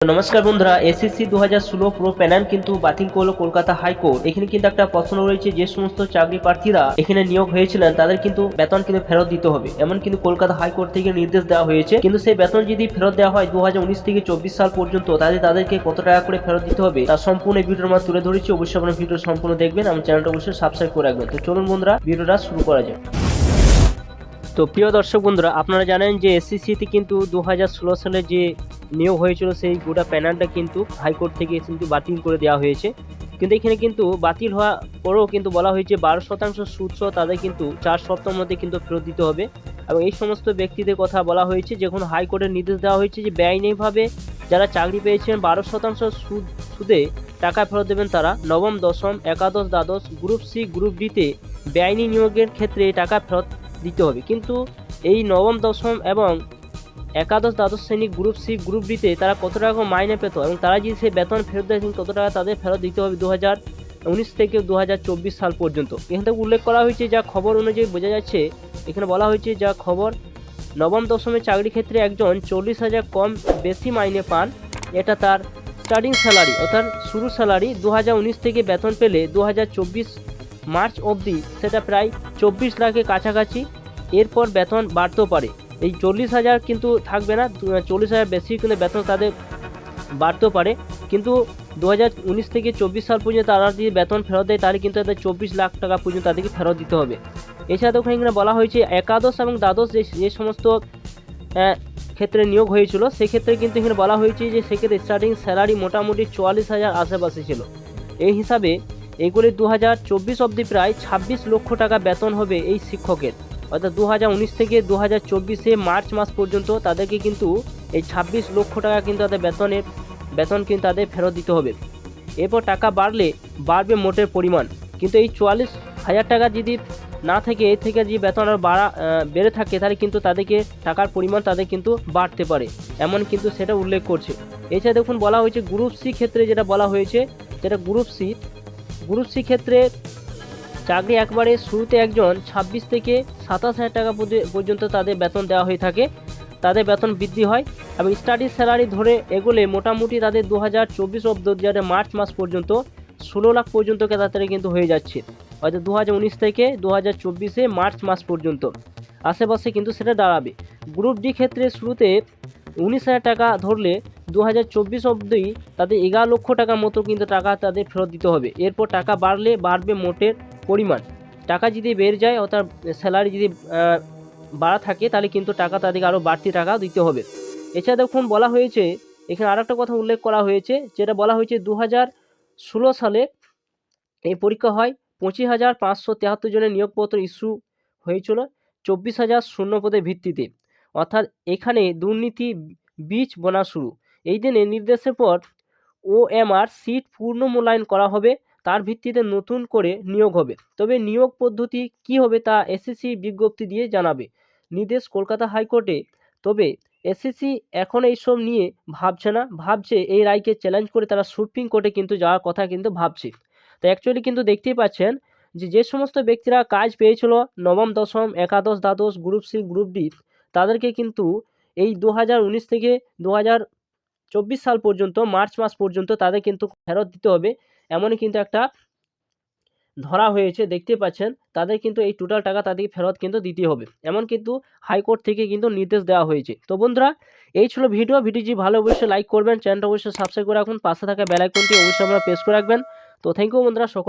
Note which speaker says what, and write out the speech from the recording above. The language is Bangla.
Speaker 1: নমস্কার বন্ধুরা, এসএসসি দু হাজার ষোলো প্রো প্যানেল কিন্তু বাতিল করল কলকাতা হাইকোর্ট। এখানে কিন্তু একটা প্রশ্ন রয়েছে, যে সমস্ত চাকরি প্রার্থীরা এখানে নিয়োগ হয়েছিলেন, তাদের কিন্তু বেতন কিন্তু ফেরত দিতে হবে। এমন কিন্তু কলকাতা হাইকোর্ট থেকে নির্দেশ দেওয়া হয়েছে। কিন্তু সেই বেতন যদি ফেরত দেওয়া হয়, দুহাজার উনিশ থেকে চব্বিশ সাল পর্যন্ত তাদের তাদেরকে কত টাকা করে ফেরত দিতে হবে তার সম্পূর্ণ ভিডিওর আমরা তুলে ধরেছি। অবশ্যই আপনার ভিডিও সম্পূর্ণ দেখবেন, আমার চ্যানেলটা অবশ্যই সাবস্ক্রাইব করে রাখবেন। তো চলুন বন্ধুরা, ভিডিওটা শুরু করা যাক। তো প্রিয় দর্শক বন্ধুরা, আপনারা জানেন যে এসসিসিতে কিন্তু দু হাজার ষোলো সালে যে নিয়োগ হয়েছিল সেই গোটা প্যানেলটা কিন্তু হাইকোর্ট থেকে কিন্তু বাতিল করে দেওয়া হয়েছে। কিন্তু এখানে কিন্তু বাতিল হওয়া পরেও কিন্তু বলা হয়েছে বারো শতাংশ সুদ সহ তাদের কিন্তু চার সপ্তাহের মধ্যে কিন্তু ফেরত দিতে হবে। এবং এই সমস্ত ব্যক্তিদের কথা বলা হয়েছে, যখন হাইকোর্টের নির্দেশ দেওয়া হয়েছে যে বেআইনিভাবে যারা চাকরি পেয়েছেন, বারো শতাংশ সুদ, সুদে টাকা ফেরত দেবেন তারা নবম, দশম, একাদশ, দ্বাদশ, গ্রুপ সি, গ্রুপ ডিতে বেআইনি নিয়োগের ক্ষেত্রে টাকা ফেরত দিতে হবে। কিন্তু এই নবম, দশম এবং একাদশ দ্বাদশ শ্রেণি গ্রুপ সি গ্রুপ ডিতে তারা কত টাকা মাইনে পেত এবং তারা যদি সেই বেতন ফেরত দেয় কত টাকা তাদের ফেরত দিতে হবে দু উনিশ থেকে দু হাজার চব্বিশ সাল পর্যন্ত। এখান থেকে উল্লেখ করা হয়েছে যা খবর অনুযায়ী বোঝা যাচ্ছে, এখানে বলা হয়েছে যা খবর, নবম দশমের চাকরি ক্ষেত্রে একজন চল্লিশ হাজার কম বেশি মাইনে পান, এটা তার স্টার্টিং স্যালারি অর্থাৎ শুরু স্যালারি দু হাজার উনিশ থেকে বেতন পেলে দু হাজার চব্বিশ মার্চ অবধি সেটা প্রায় চব্বিশ লাখের কাছাকাছি, এরপর বেতন বাড়তেও পারে। এই চল্লিশ হাজার কিন্তু থাকবে না চল্লিশ হাজার বেশি কিন্তু বেতন তাদের বাড়তেও পারে। কিন্তু দু হাজার উনিশ থেকে চব্বিশ সাল পর্যন্ত তারা যদি বেতন ফেরত দেয়, তাহলে কিন্তু তাদের চব্বিশ লাখ টাকা পর্যন্ত তাদেরকে ফেরত দিতে হবে। এছাড়া ওখানে এখানে বলা হয়েছে একাদশ এবং দ্বাদশ যে যে সমস্ত ক্ষেত্রে নিয়োগ হয়েছিল, সেক্ষেত্রে কিন্তু এখানে বলা হয়েছে যে সেক্ষেত্রে স্টার্টিং স্যালারি মোটামুটি চুয়াল্লিশ হাজার আশেপাশে ছিল। এই হিসাবে এগুলি দু হাজার চব্বিশ অবধি প্রায় ছাব্বিশ লক্ষ টাকা বেতন হবে এই শিক্ষকের। অর্থাৎ দু থেকে দু হাজার মার্চ মাস পর্যন্ত তাদেরকে কিন্তু এই ছাব্বিশ লক্ষ টাকা কিন্তু তাদের বেতনের, বেতন কিন্তু তাদের ফেরত দিতে হবে। এরপর টাকা বাড়লে, বাড়বে মোটের পরিমাণ। কিন্তু এই চুয়াল্লিশ হাজার টাকা যদি না থেকে, এর থেকে যে বেতন আর বাড়া বেড়ে থাকে, তাহলে কিন্তু তাদেরকে টাকার পরিমাণ তাদের কিন্তু বাড়তে পারে, এমন কিন্তু সেটা উল্লেখ করছে। এছাড়া দেখুন, বলা হয়েছে গ্রুপ সি ক্ষেত্রে যেটা বলা হয়েছে, যেটা গ্রুপ সি গ্রুপ সি ক্ষেত্রে চাকরি একবারে শুরুতে একজন ছাব্বিশ থেকে সাতাশ হাজার টাকা পর্য- পর্যন্ত তাদের বেতন দেওয়া হয়ে থাকে। তাদের বেতন বৃদ্ধি হয় এবং স্টাডি স্যালারি ধরে এগোলে মোটামুটি তাদের দু হাজার চব্বিশ অব্দ মার্চ মাস পর্যন্ত, ষোলো লাখ পর্যন্ত তাদের কিন্তু হয়ে যাচ্ছে। হয়তো দু থেকে দু হাজার মার্চ মাস পর্যন্ত। আশেপাশে কিন্তু সেটা দাঁড়াবে। গ্রুপ ডি ক্ষেত্রে শুরুতে উনিশ হাজার টাকা ধরলে দু হাজার চব্বিশ অবধি তাদের এগারো লক্ষ টাকার মতো কিন্তু টাকা তাদের ফেরত দিতে হবে। এরপর টাকা বাড়লে বাড়বে মোটের পরিমাণ। টাকা যদি বেড়ে যায় অর্থাৎ স্যালারি যদি বাড়া থাকে তাহলে কিন্তু টাকা তাদেরকে আরও বাড়তি টাকা দিতে হবে। এছাড়া দেখুন বলা হয়েছে, এখানে আরেকটা কথা উল্লেখ করা হয়েছে, যেটা বলা হয়েছে দু হাজার ষোলো সালে এই পরীক্ষা হয়, পঁচিশ হাজার পাঁচশো তেহাত্তর জনের নিয়োগপত্র ইস্যু হয়েছিল, চব্বিশ হাজার শূন্য পদের ভিত্তিতে। অর্থাৎ এখানে দুর্নীতি বীজ বোনা শুরু। এই দিনে নির্দেশের পর ওএমআর সিট পূর্ণ মূল্যায়ন করা হবে, তার ভিত্তিতে নতুন করে নিয়োগ হবে। তবে নিয়োগ পদ্ধতি কি হবে তা এসএসসি বিজ্ঞপ্তি দিয়ে জানাবে নির্দেশ কলকাতা হাইকোর্টে। তবে এসএসসি এখন এইসব নিয়ে ভাবছে না, ভাবছে এই রায়কে চ্যালেঞ্জ করে তারা সুপ্রিম কোর্টে কিন্তু যাওয়ার কথা কিন্তু ভাবছে। তো অ্যাকচুয়ালি কিন্তু দেখতেই পাচ্ছেন যে যে সমস্ত ব্যক্তিরা কাজ পেয়েছিল, নবম, দশম, একাদশ, দ্বাদশ গ্রুপ সি গ্রুপ ডি তাদেরকে কিন্তু এই দু হাজার উনিশ থেকে দু সাল পর্যন্ত, মার্চ মাস পর্যন্ত তাদের কিন্তু ফেরত দিতে হবে। এমনই কিন্তু একটা ধরা হয়েছে, দেখতে পাচ্ছেন। তাদের কিন্তু এই টোটাল টাকা তাদেরকে ফেরত কিন্তু দিতে হবে। এমন কিন্তু হাইকোর্ট থেকে কিন্তু নির্দেশ দেওয়া হয়েছে। তো বন্ধুরা, এই ছিল ভিডিও। ভিডিওটি ভালো অবশ্যই লাইক করবেন। চ্যানেলটা অবশ্যই সাবস্ক্রাইব করে রাখুন। পাশে থাকা বেল আইকনটি অবশ্যই আপনারা প্রেস করে রাখবেন। তো থ্যাংক ইউ বন্ধুরা, সকল